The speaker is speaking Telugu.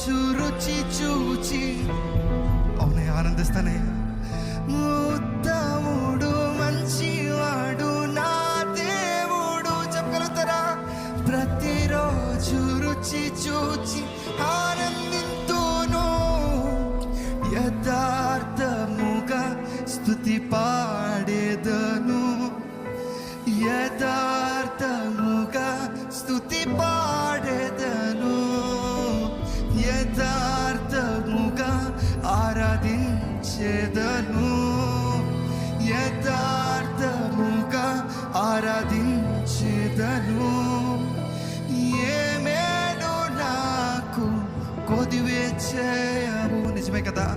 రుచి రుచి చూచి అవునే ఆనందిస్తానే. ఉత్తముడు మంచివాడు నా దేవుడు. చెప్పగలుగుతారా? ప్రతిరోజు రుచి చూచి ఆనందింతును. యథార్థముగా స్థుతి పాడేదను. యథా చేదను. యథార్థముగా ఆరాధించేదను. ఏమేను నాకు కొదివే చేయవు నిజమే కదా?